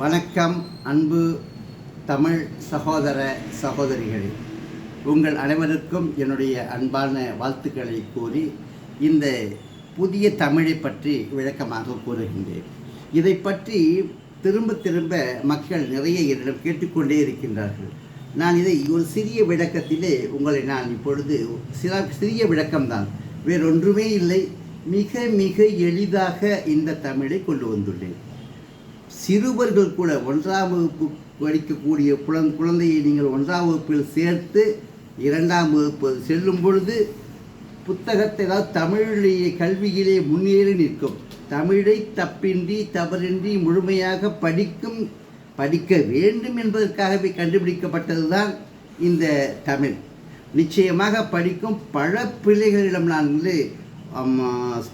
வணக்கம் அன்பு தமிழ் சகோதர சகோதரிகளே. உங்கள் அனைவருக்கும் என்னுடைய அன்பான வாழ்த்துக்களை கூறி இந்த புதிய தமிழை பற்றி விளக்கமாக கூறுகின்றேன். இதை பற்றி திரும்ப திரும்ப மக்கள் நிறைய என்னிடம் கேட்டுக்கொண்டே இருக்கின்றார்கள். நான் இதை ஒரு சிறிய விளக்கத்திலே உங்களை நான் இப்பொழுது சில சிறிய விளக்கம்தான். வேறொன்றுமே இல்லை. மிக மிக எளிதாக இந்த தமிழை கொண்டு வந்துள்ளேன். சிறுவர்கள் கூட ஒன்றாம் வகுப்பு படிக்கக்கூடிய குழந் குழந்தையை நீங்கள் ஒன்றாம் வகுப்பில் சேர்த்து இரண்டாம் வகுப்பு செல்லும் பொழுது புத்தகத்தை அதாவது தமிழிலேயே கல்வியிலே முன்னேறி நிற்கும். தமிழை தப்பின்றி தவறின்றி முழுமையாக படிக்கும் படிக்க வேண்டும் என்பதற்காகவே கண்டுபிடிக்கப்பட்டதுதான் இந்த தமிழ். நிச்சயமாக படிக்கும் பல பிள்ளைகளிடம் நான் வந்து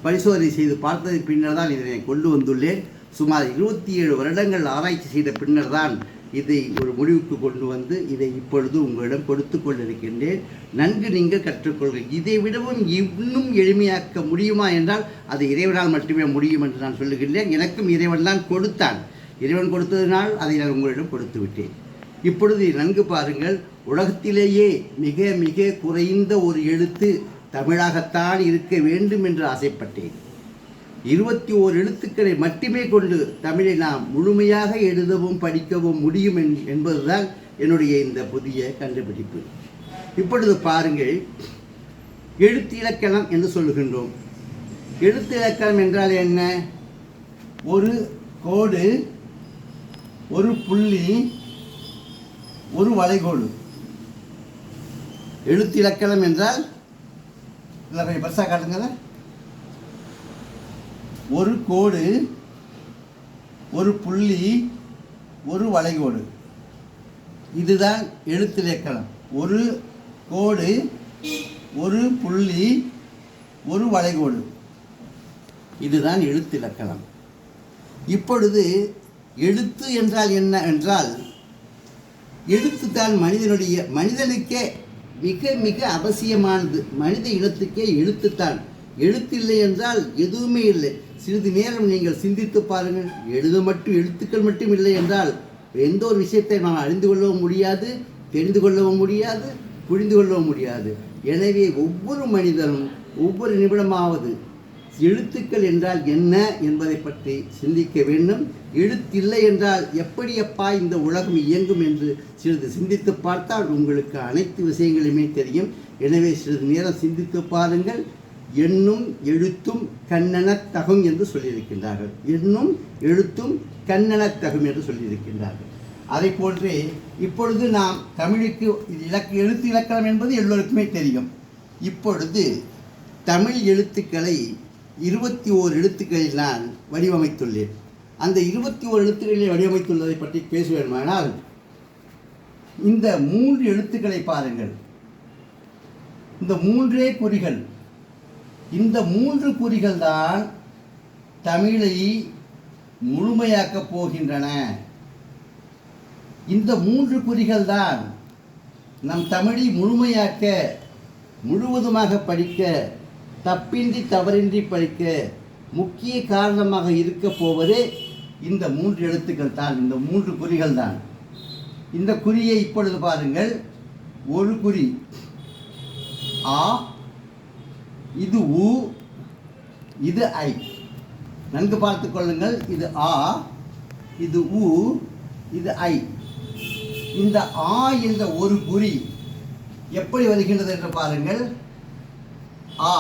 பரிசோதனை செய்து பார்த்தது பின்னர் தான் இதனை கொண்டு வந்துள்ளேன். சுமார் இருபத்தி ஏழு வருடங்கள் ஆராய்ச்சி செய்த பின்னர் தான் இதை ஒரு முடிவுக்கு கொண்டு வந்து இதை இப்பொழுது உங்களிடம் கொடுத்து கொண்டிருக்கின்றேன். நன்கு நீங்கள் கற்றுக்கொள்கிறேன் இதை விடவும் இன்னும் எளிமையாக்க முடியுமா என்றால் அது இறைவனால் மட்டுமே முடியும் என்று நான் சொல்லுகின்றேன். எனக்கும் இறைவன் தான் கொடுத்தான். இறைவன் கொடுத்ததினால் அதை நான் உங்களிடம் கொடுத்து விட்டேன். இப்பொழுது நன்கு பாருங்கள் உலகத்திலேயே மிக மிக குறைந்த ஒரு எழுத்து தமிழாகத்தான் இருக்க வேண்டும் என்று ஆசைப்பட்டேன். இருபத்தி ஓர் எழுத்துக்களை மட்டுமே கொண்டு தமிழை நாம் முழுமையாக எழுதவும் படிக்கவும் முடியும் என்- என்பதுதான் என்னுடைய இந்த புதிய கண்டுபிடிப்பு. இப்பொழுது பாருங்கள் எழுத்து இலக்கணம் என்று சொல்லுகின்றோம். எழுத்து இலக்கணம் என்றால் என்ன? ஒரு கோடு ஒரு புள்ளி ஒரு வளைகோடு. எழுத்து இலக்கணம் என்றால் இல்லை கொஞ்சம் பெருசாக காட்டுங்க ஒரு கோடு ஒரு புள்ளி ஒரு வளைகோடு. இதுதான் எழுத்திலக்கணம் ஒரு கோடு ஒரு புள்ளி ஒரு வளைகோடு. இதுதான் எழுத்திலக்கணம் இப்பொழுது எழுத்து என்றால் என்ன என்றால் எழுத்து தான் மனிதனுடைய மனிதனுக்கே மிக மிக அவசியமானது. மனித இனத்துக்கே எழுத்துத்தான் எழுத்தில்லை என்றால் எதுவுமே இல்லை. சிறிது நேரம் நீங்கள் சிந்தித்து பாருங்கள். எழுத மட்டும் எழுத்துக்கள் மட்டும் இல்லை என்றால் எந்த ஒரு விஷயத்தை நாம் அறிந்து கொள்ளவும் முடியாது தெரிந்து கொள்ளவும் முடியாது புரிந்து கொள்ளவும் முடியாது. எனவே ஒவ்வொரு மனிதனும் ஒவ்வொரு நிமிடமாவது எழுத்துக்கள் என்றால் என்ன என்பதை பற்றி சிந்திக்க வேண்டும். எழுத்தில்லை என்றால் எப்படியப்பா இந்த உலகம் இயங்கும் என்று சிறிது சிந்தித்து பார்த்தால் உங்களுக்கு அனைத்து விஷயங்களுமே தெரியும். எனவே சிறிது நேரம் சிந்தித்து பாருங்கள். எண்ணும் எழுத்தும் கண்ணெனத்தகும் என்று சொல்லியிருக்கின்றார்கள். எண்ணும் எழுத்தும் கண்ணெனத் தகும் என்று சொல்லியிருக்கின்றார்கள். அதை போன்றே இப்பொழுது நாம் தமிழுக்கு இது இலக்க எழுத்து இலக்கணம் என்பது எல்லோருக்குமே தெரியும். இப்பொழுது தமிழ் எழுத்துக்களை இருபத்தி ஓர் எழுத்துக்களில் நான் வடிவமைத்துள்ளேன். அந்த இருபத்தி ஓர் எழுத்துக்களில் வடிவமைத்துள்ளதை பற்றி பேச வேண்டுமானால் இந்த மூன்று எழுத்துக்களை பாருங்கள். இந்த மூன்றே குறிகள். இந்த மூன்று குறிகள் தான் தமிழை முழுமையாக்கப் போகின்றன. இந்த மூன்று குறிகள் தான் நம் தமிழை முழுமையாக்க முழுவதுமாக படிக்க தப்பின்றி தவறின்றி படிக்க முக்கிய காரணமாக இருக்க போவதே இந்த மூன்று எழுத்துக்கள் தான் இந்த மூன்று குறிகள் தான். இந்த குறியை இப்பொழுது பாருங்கள். ஒரு குறி. ஆ இது உ இது ஐ. நன்கு பார்த்துக்கொள்ளுங்கள் இது ஆ இது உ இது ஐ. இந்த ஆ என்ற ஒரு குறி எப்படி வருகின்றது என்று பாருங்கள். ஆ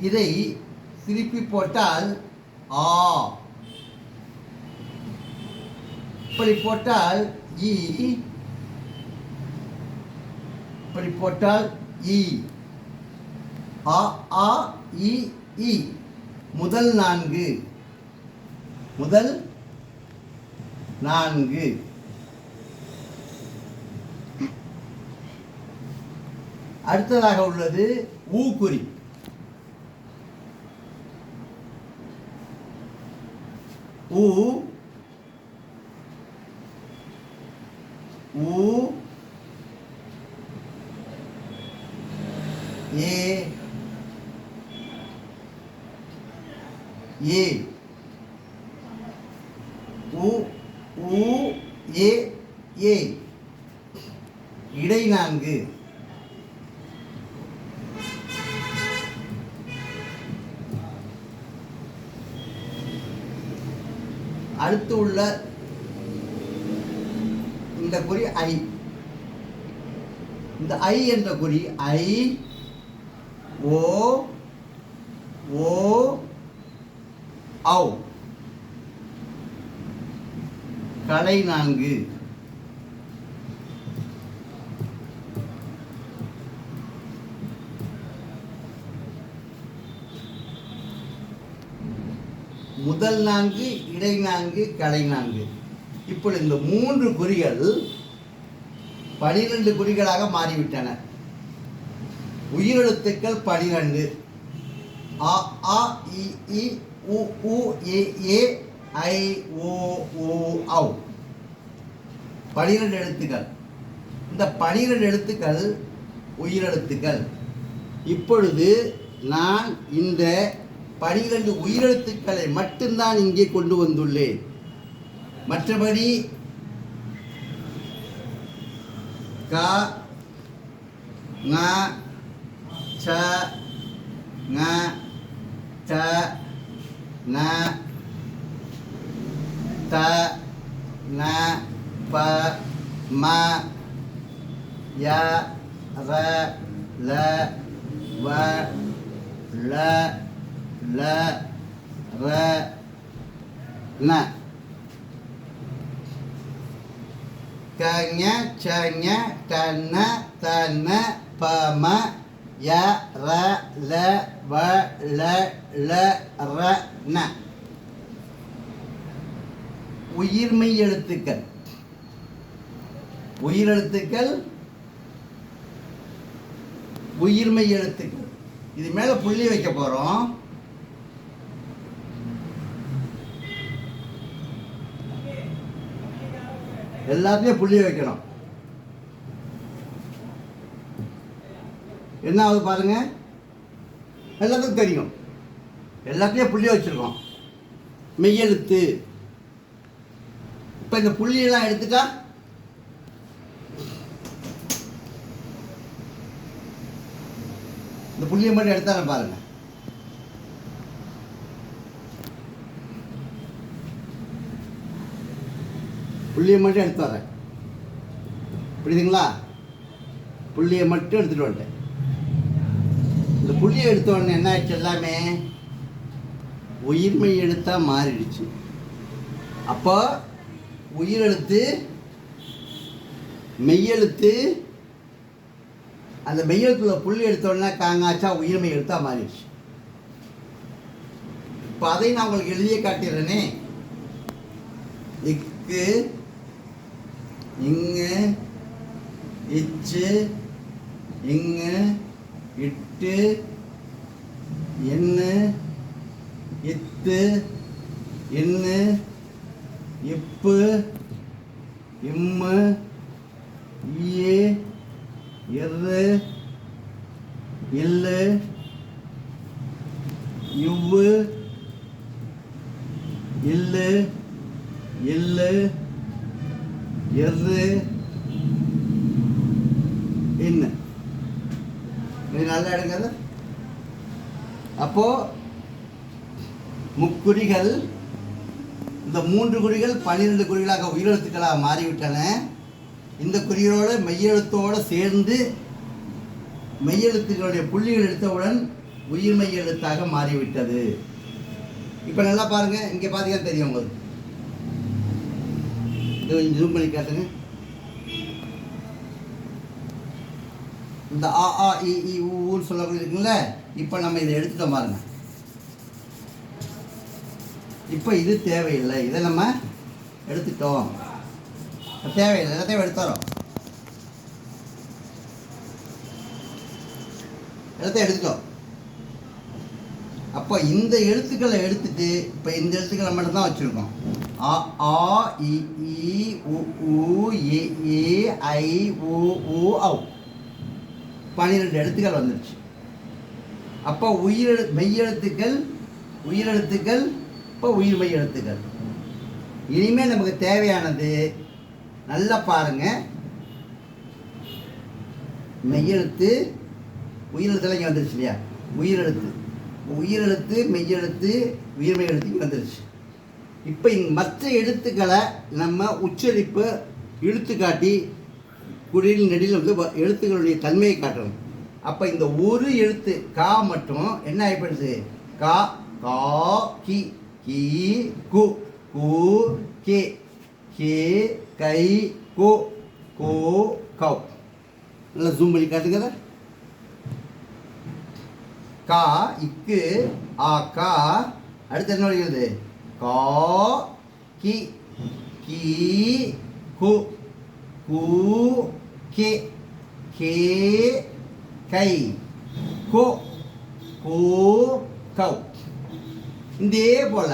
இதை திருப்பி போட்டால் ஆ. இப்படி போட்டால் இ. இப்படி போட்டால் இ. ஆ ஆ இ இ. முதல் நான்கு. முதல் நான்கு. அடுத்ததாக உள்ளது ஊக்குறி ஊ ஊ ஏ ஏ உ ஊ ஏ ஏ இடை நான்கு அடுத்து உள்ள இந்த குறி ஐ. இந்த ஐ என்ற குறி ஐ ஓ ஓ ஔ. கடை நான்கு. முதல் நான்கு இடை நான்கு கடை நான்கு. இப்பொழுது இந்த மூன்று குறிகள் பனிரெண்டு குறிகளாக மாறிவிட்டன. உயிரெழுத்துக்கள் பனிரெண்டு. அ ஆ இ இ உ உ ஏ ஏ ஐ ஓ ஓ ஔ. பனிரெண்டு எழுத்துக்கள். இந்த பனிரெண்டு எழுத்துக்கள் உயிரெழுத்துக்கள். இப்பொழுது நான் இந்த பனிரெண்டு உயிரெழுத்துக்களை மட்டும்தான் இங்கே கொண்டு வந்துள்ளேன். மற்றபடி க ங ச ங ட ந த ந ப ம ய ர ல வ ல ல ர ந கஞ சஞ கண்ண தன்ன பம ய ர ல வ ல ல ர ந. உயிர்மெய் எழுத்துக்கள். உயிரெழுத்துக்கள் உயிர்மெய் எழுத்துக்கள். இது மேலே புள்ளி வைக்க போகிறோம் எல்லாத்தையும் புள்ளி வைக்கணும். என்ன ஆகுது பாருங்க? எல்லாத்துக்கும் தெரியும். எல்லாத்தையும் புள்ளி வச்சிருக்கோம். மெய்யெழுத்து இப்போ இந்த புள்ளியெல்லாம் எடுத்துட்டா? இந்த புள்ளியை மட்டும் எடுத்தாலும் பாருங்கள் புள்ளியை மட்டும் எடுத்து வரேன். புரியுதுங்களா? புள்ளியை மட்டும் எடுத்துட்டு வந்துட்டேன். இந்த புள்ளியை எடுத்த உடனே என்ன ஆயிடுச்சு எல்லாமே? உயிர்மெய் எழுத்தா மாறிடுச்சு. அப்போ உயிரெழுத்து மெய்யெழுத்து அந்த மெய்யெழுத்துல புள்ளி எடுத்தோடனே காங்காச்சா உயிர்மெய் எழுத்தா மாறிடுச்சு. இப்போ அதை நான் உங்களுக்கு எழுதிய காட்டிடுறேனே. இக்கு இங்கு இச்சு இங்கு இட்டு எண்ணு இத்து எண்ணு இப்பு இம்மு ஈயே எரு எல்லு இவ்வு இல்லு இல்லு எரு என்ன இது நல்லா எடுங்க அப்போ முக்குறிகள் இந்த மூன்று குறிகள் பன்னிரெண்டு குறிகளாக உயிரெழுத்துக்களாக மாறிவிட்டன. இந்த குறிகளோட மெய்யெழுத்தோடு சேர்ந்து மெய்யெழுத்துக்களுடைய புள்ளிகள் எடுத்தவுடன் உயிர்மெய் எழுத்தாக மாறிவிட்டது. இப்போ நல்லா பாருங்க இங்கே பார்த்தீங்கன்னா தெரியும் உங்களுக்கு. இது கொஞ்சம் ஜூம் பண்ணி காட்டுங்க. இந்த ஆ ஆ இ ஊன்னு சொல்லக்கூடிய இருக்குங்களே இப்போ நம்ம இதை எடுத்துட்டோம் பாருங்கள் இப்போ இது தேவையில்லை. இதை நம்ம எடுத்துட்டோம். தேவையில்லை. எல்லாத்தையும் எடுத்துறோம். எல்லாத்தையும் எடுத்துட்டோம். அப்போ இந்த எழுத்துக்களை எடுத்துட்டு இப்போ இந்த எழுத்துக்களை மட்டும்தான் வச்சுருக்கோம். அ ஆ இ உ ஊ ஏ ஏ ஐ ஓ ஓ ஔ. பன்னிரெண்டு எழுத்துக்கள் வந்துடுச்சு அப்போ உயிரெழு மெய்யெழுத்துக்கள் உயிரெழுத்துக்கள் இப்போ உயிர்மை எழுத்துக்கள். இனிமேல் நமக்கு தேவையானது நல்லா பாருங்க. மெய்யெழுத்து உயிரெழுத்தெல்லாம் இங்கே வந்துருச்சு இல்லையா? உயிரெழுத்து. உயிரெழுத்து மெய்யெழுத்து உயிர்மெய் எழுத்து இங்கே வந்துருச்சு. இப்போ இங்க மற்ற எழுத்துக்களை நம்ம உச்சரிப்பு இழுத்து காட்டி குடியில் நெடியில் வந்து வ- எழுத்துக்களுடைய தன்மையை காட்டணும். அப்போ இந்த ஒரு எழுத்து கா மட்டும் என்ன ஆகிப்படுது கா கா கி. கி கு கு கே. கே கை கோ கோ கவ். நல்லா ஜூம் பண்ணி காட்டுங்க கா இக்கு ஆ கா. அடுத்து என்ன வருகிறது கா கி கி கு கு கே. கே கை கோ கோ கவ். இதே போல்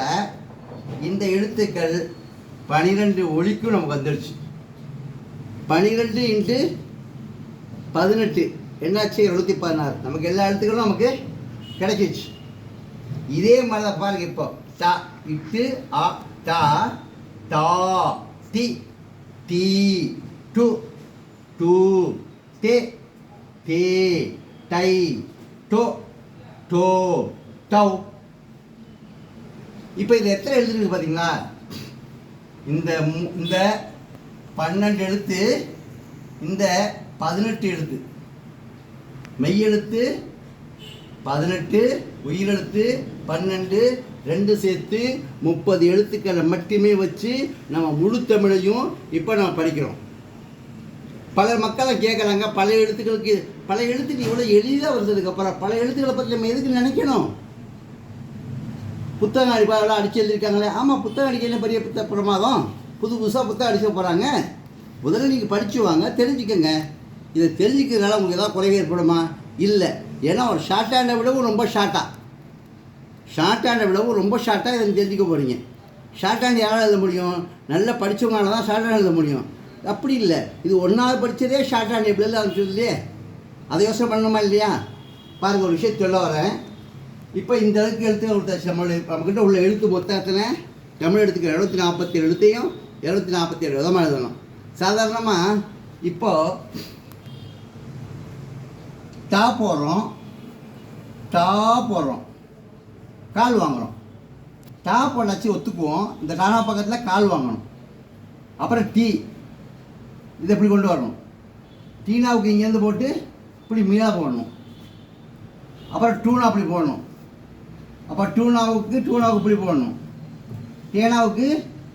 இந்த எழுத்துக்கள் பனிரெண்டு ஒலிக்கும் நமக்கு வந்துடுச்சு பனிரெண்டு இன்ட்டு பதினெட்டு. என்னாச்சு? எழுநூத்தி பதினாறு. நமக்கு எல்லா எழுத்துக்களும் நமக்கு கிடைச்சிச்சு. இதே மாதிரி தான் பாருங்க இப்போ. தா இட்டு ஆ தா தா தி தி டு டு தே தே டை டோ டோ டவ் இப்போ இது எத்தனை எழுத்துருக்கு பார்த்தீங்களா இந்த மு- இந்த பன்னெண்டு எழுத்து இந்த பதினெட்டு எழுத்து. மெய்யெழுத்து பதினெட்டு உயிரெழுத்து பன்னெண்டு ரெண்டு சேர்த்து முப்பது எழுத்துக்களை மட்டுமே வச்சு நம்ம முழு தமிழையும் இப்போ நம்ம படிக்கிறோம். பல மக்களை கேட்குறாங்க பல எழுத்துக்களுக்கு பல எழுத்துக்கு இவ்வளோ எளிதாக வந்ததுக்கப்புறம் பல எழுத்துக்களை பற்றி நம்ம எதுக்கு நினைக்கணும்? புத்தகம் அடிப்பாளெலாம் அடிச்சு எழுதியிருக்காங்களே. ஆமாம் புத்தகம் அடிக்க பெரிய புத்த பிரமாதம். புது புதுசாக புத்தகம் அடிக்க போகிறாங்க முதல்ல நீங்கள் படிச்சு வாங்க தெரிஞ்சுக்கோங்க. இதை தெரிஞ்சுக்கிறதுனால உங்களுக்கு ஏதாவது குறைவு ஏற்படுமா? இல்லை. ஏன்னா ஒரு ஷார்ட் ஹேண்டை விடவும் ரொம்ப ஷார்ட்டாக ஷார்ட் ஹேண்டை விடவும் ரொம்ப ஷார்ட்டாக இதை தெரிஞ்சுக்க போகிறீங்க ஷார்ட் ஹேண்ட் யாரால் எழுத முடியும்? நல்லா படித்தவங்களால தான் ஷார்ட் ஹேண்ட் எழுத முடியும். அப்படி இல்லை. இது ஒன்றாவது படித்ததே ஷார்ட் ஹேண்ட் எப்படி எழுத ஆரம்பிச்சது இல்லையே. அதை யோசனை பண்ணணுமா இல்லையா? பாருங்கள் ஒரு விஷயம் சொல்ல வரேன். இப்போ இந்த அளவுக்கு எழுத்து கொடுத்தாச்சு நம்ம நம்மக்கிட்ட உள்ள எழுத்து மொத்தத்தில் தமிழ் எழுத்துக்கு எழுநூத்தி நாற்பத்தி ஏழு எழுத்தையும் எழுபத்தி நாற்பத்தி ஏழு விதமாக எழுதணும். சாதாரணமாக இப்போ டா போடுறோம் டா போடுறோம் கால் வாங்குகிறோம் டா போடாச்சு ஒத்துக்குவோம் இந்த டானா பக்கத்தில் கால் வாங்கணும். அப்புறம் டீ இதை இப்படி கொண்டு வரணும். டீனாவுக்கு இங்கேருந்து போட்டு இப்படி மீனா போடணும். அப்புறம் டூனா அப்படி போடணும். அப்போ டூனாவுக்கு டூனாவுக்கு புளி போடணும். டேனாவுக்கு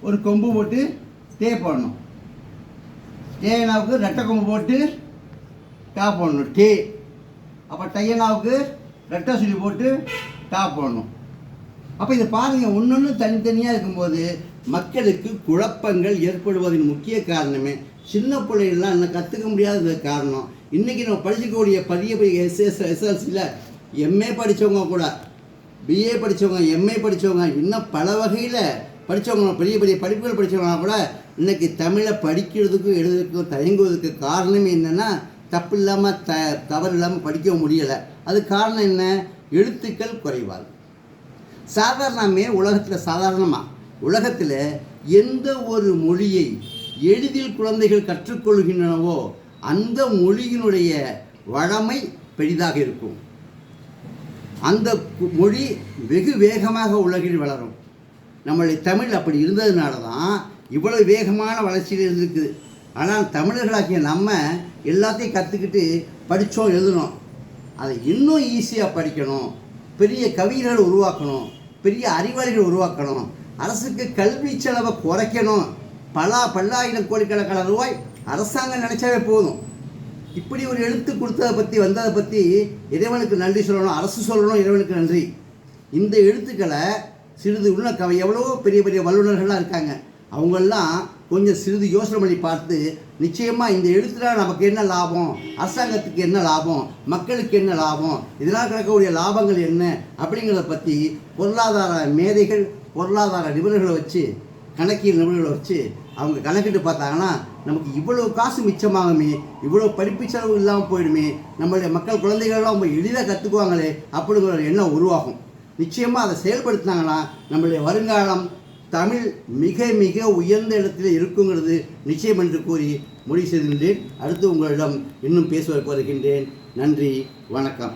ஒரு கொம்பு போட்டு டே போடணும். டேனாவுக்கு ரெட்டை கொம்பு போட்டு டா போடணும். டே அப்போ டையனாவுக்கு ரெட்டை சுழி போட்டு டா போடணும். அப்போ இதை பாருங்கள் ஒன்று தனித்தனியாக இருக்கும்போது மக்களுக்கு குழப்பங்கள் ஏற்படுவதன் முக்கிய காரணமே சின்ன பிள்ளைகள்லாம் இன்னும் கற்றுக்க முடியாதது காரணம். இன்றைக்கி நம்ம படிக்கக்கூடிய பெரிய பெரிய எஸ்எஸ் எஸ்எல்சியில் எம்ஏ படித்தவங்க கூட பிஏ படித்தவங்க எம்ஏ படித்தவங்க இன்னும் பல வகையில் படித்தவங்க பெரிய பெரிய படிப்புகள் படித்தவங்க கூட இன்றைக்கி தமிழை படிக்கிறதுக்கும் எழுதுறதுக்கும் தயங்குவதற்கு காரணம் என்னென்னா தப்பு இல்லாமல் த தவறு இல்லாமல் படிக்க முடியலை. அது காரணம் என்ன? எழுத்துக்கள் குறைவால். சாதாரணமே உலகத்தில் சாதாரணமாக உலகத்தில் எந்த ஒரு மொழியை எளிதில் குழந்தைகள் கற்றுக்கொள்கின்றனவோ அந்த மொழியினுடைய வழமை பெரிதாக இருக்கும். அந்த மொழி வெகு வேகமாக உலகில் வளரும். நம்மளுடைய தமிழ் அப்படி இருந்ததுனால தான் இவ்வளவு வேகமான வளர்ச்சியில் இருந்திருக்குது. ஆனால் தமிழர்களாகிய நம்ம எல்லாத்தையும் கற்றுக்கிட்டு படித்தோம் எழுதணும் அதை இன்னும் ஈஸியாக படிக்கணும். பெரிய கவிஞர்களை உருவாக்கணும். பெரிய அறிவாளிகள் உருவாக்கணும். அரசுக்கு கல்வி செலவை குறைக்கணும். பல பல்லாயிரம் கோடிக்கணக்கான ரூபாய் அரசாங்கம் நினைச்சாவே போதும். இப்படி ஒரு எழுத்து கொடுத்ததை பற்றி வந்ததை பற்றி இறைவனுக்கு நன்றி சொல்லணும் அரசு சொல்லணும் இறைவனுக்கு நன்றி. இந்த எழுத்துக்களை சிறிது உள்ள கவி எவ்வளோ பெரிய பெரிய வல்லுநர்கள்லாம் இருக்காங்க. அவங்கெல்லாம் கொஞ்சம் சிறிது யோசனை பண்ணி பார்த்து நிச்சயமாக இந்த எழுத்துனால் நமக்கு என்ன லாபம்? அரசாங்கத்துக்கு என்ன லாபம்? மக்களுக்கு என்ன லாபம்? இதனால் கிடைக்கக்கூடிய லாபங்கள் என்ன? அப்படிங்கிறத பற்றி பொருளாதார மேதைகள் பொருளாதார நிபுணர்களை வச்சு கணக்கியல் நிபுணர்களை வச்சு அவங்க கணக்கிட்டு பார்த்தாங்கன்னா நமக்கு இவ்வளோ காசு மிச்சமாகுமே இவ்வளோ படிப்பு செலவு இல்லாமல் போயிடுமே நம்மளுடைய மக்கள் குழந்தைகள்லாம் ரொம்ப எளிதாக கற்றுக்குவாங்களே அப்படிங்கிற ஒரு எண்ணம் உருவாகும். நிச்சயமாக அதை செயல்படுத்தினாங்கன்னா நம்மளுடைய வருங்காலம் தமிழ் மிக மிக உயர்ந்த இடத்துல இருக்குங்கிறது நிச்சயம் என்று கூறி முடிவு செய்திருந்தேன் அடுத்து உங்களிடம் இன்னும் பேசுவதற்கு வருகின்றேன். நன்றி வணக்கம்.